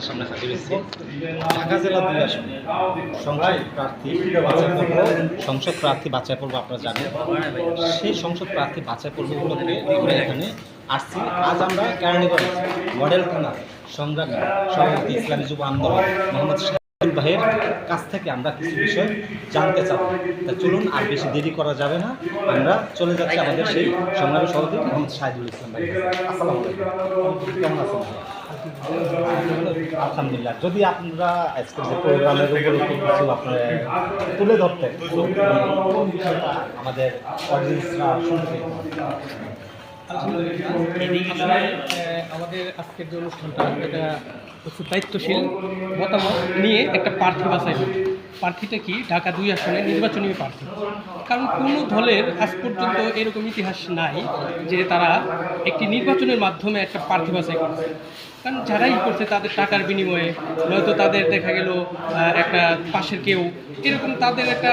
আপনাদের সামনে হাজির হয়েছি। ঢাকা জেলা দুই আসনে। সংসদ প্রার্থী সংসদ প্রার্থী বাছাই পর্ব আপনারা জানেন। সেই সংসদ প্রার্থী বাছাই পর্ব উপলক্ষে আমরা এখানে আসছি। আজ আমরা কেরানীগঞ্জ মডেল থানা সংগ্রামী সভাপতি ইসলামী যুব আন্দোলন মোহাম্মদ শাহিদুল ভাইয়ের কাছ থেকে আমরা কিছু বিষয় জানতে চাব। তা চলুন, আর বেশি দেরি করা যাবে না। আমরা চলে যাচ্ছি আমাদের সেই সংগ্রামী সভাপতি মোহাম্মদ শাহিদুল ইসলাম ভাই আসসালামু কেমন আছেন? ভাই? আলহামদুলিল্লাহ। যদি আপনারা আজকের যে প্রোগ্রামের উপর কিছু আপনার তুলে ধরতে, আমাদের আমাদের আজকের যে অনুষ্ঠানটা, এটা হচ্ছে দায়িত্বশীল মতামত নিয়ে একটা প্রার্থী বাছাই প্রার্থীটা কি? ঢাকা দুই আসনে নির্বাচনী প্রার্থী। কারণ কোনো দলের আজ পর্যন্ত এরকম ইতিহাস নাই যে তারা একটি নির্বাচনের মাধ্যমে একটা প্রার্থী বাছাই করছে। কারণ যারাই করছে তাদের টাকার বিনিময়ে নয়তো তাদের দেখা গেল একটা পাশের কেউ এরকম তাদের একটা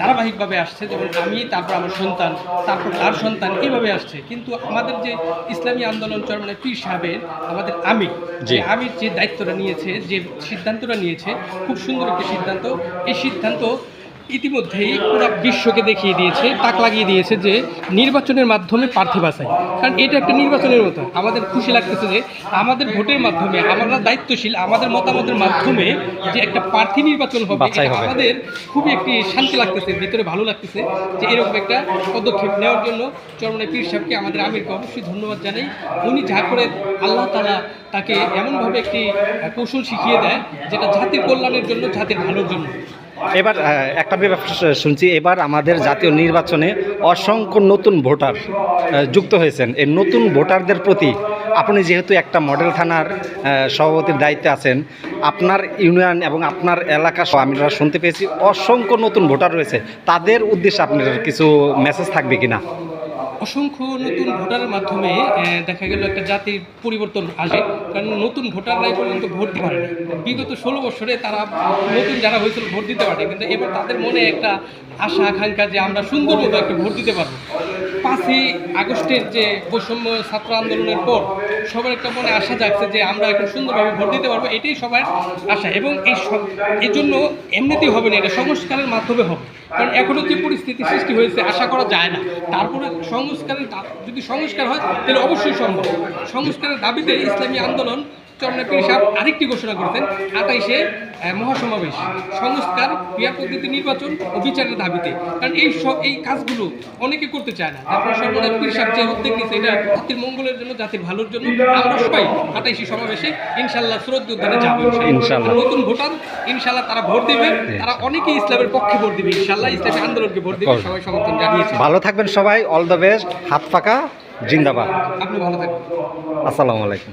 ধারাবাহিকভাবে আসছে। যেমন আমি তারপর আমার সন্তান তারপর তার সন্তান এইভাবে আসছে। কিন্তু আমাদের যে ইসলামী আন্দোলন চরমানের পীর সাহেবের আমাদের আমির যে আমির যে দায়িত্বটা নিয়েছে যে সিদ্ধান্তটা নিয়েছে খুব সুন্দর একটি সিদ্ধান্ত। এই সিদ্ধান্ত ইতিমধ্যেই পুরো বিশ্বকে দেখিয়ে দিয়েছে তাক লাগিয়ে দিয়েছে যে নির্বাচনের মাধ্যমে প্রার্থী বাছাই। কারণ এটা একটা নির্বাচনের মতো। আমাদের খুশি লাগতেছে যে আমাদের ভোটের মাধ্যমে আমরা দায়িত্বশীল আমাদের মতামতের মাধ্যমে যে একটা প্রার্থী নির্বাচন হবে। আমাদের খুবই একটি শান্তি লাগতেছে ভিতরে ভালো লাগতেছে যে এরকম একটা পদক্ষেপ নেওয়ার জন্য চরমনে পীর সাহেবকে আমাদের আমিরকে অবশ্যই ধন্যবাদ জানাই। উনি যা করে আল্লাহ তালা তাকে এমনভাবে একটি কৌশল শিখিয়ে দেয় যেটা জাতির কল্যাণের জন্য জাতির ভালোর জন্য। এবার একটা ব্যাপার শুনছি, এবার আমাদের জাতীয় নির্বাচনে অসংখ্য নতুন ভোটার যুক্ত হয়েছেন। এই নতুন ভোটারদের প্রতি আপনি যেহেতু একটা মডেল থানার সভাপতির দায়িত্বে আছেন, আপনার ইউনিয়ন এবং আপনার এলাকা আমরা শুনতে পেয়েছি, অসংখ্য নতুন ভোটার রয়েছে। তাদের উদ্দেশ্যে আপনার কিছু মেসেজ থাকবে কিনা? অসংখ্য নতুন ভোটারের মাধ্যমে দেখা গেল একটা জাতির পরিবর্তন আসে। কারণ নতুন ভোটাররাই পর্যন্ত ভোট দিতে পারে বিগত ষোলো বছরে তারা নতুন যারা হয়েছিল ভোট দিতে পারে কিন্তু এবার তাদের মনে একটা আশা, আকাঙ্ক্ষা যে আমরা সুন্দর মতো একটা ভোট দিতে পারব। পাঁচই আগস্টের যে বৈষম্য ছাত্র আন্দোলনের পর সবার একটা মনে আশা জাগছে যে আমরা এখন সুন্দরভাবে ভোট দিতে পারব, এটাই সবার আশা। এবং এই সব এই জন্য এমনিতেই হবে না, এটা সংস্কারের মাধ্যমে হবে। কারণ এখনও যে পরিস্থিতি সৃষ্টি হয়েছে, আশা করা যায় না। তারপরে সংস্কারের যদি সংস্কার হয়, তাহলে অবশ্যই সম্ভব। সংস্কারের দাবিতে ইসলামী আন্দোলন চরমনা পীর সাহেব আরেকটি ঘোষণা করেছেন আটাইশে মহাসমাবেশ। সংস্কার ক্রিয়া পদ্ধতি নির্বাচন ও বিচারের দাবিতে। কারণ এই সব এই কাজগুলো অনেকে করতে চায় না। তারপরে সর্বদা পীর সাহেব যে উদ্যোগ নিয়েছে এটা জাতির মঙ্গলের জন্য জাতির ভালোর জন্য আমরা সবাই আটাইশে সমাবেশে ইনশাল্লাহ স্রোত উদ্যানে যাব। নতুন ভোটার ইনশাল্লাহ তারা ভোট দিবে। তারা অনেকেই ইসলামের পক্ষে ভোট দিবে ইনশাল্লাহ ইসলামী আন্দোলনকে ভোট দেবে সবাই সমর্থন জানিয়েছে। ভালো থাকবেন সবাই। All the best. হাত পাকা জিন্দাবাদ। আপনি ভালো থাকবেন। আসসালামু আলাইকুম।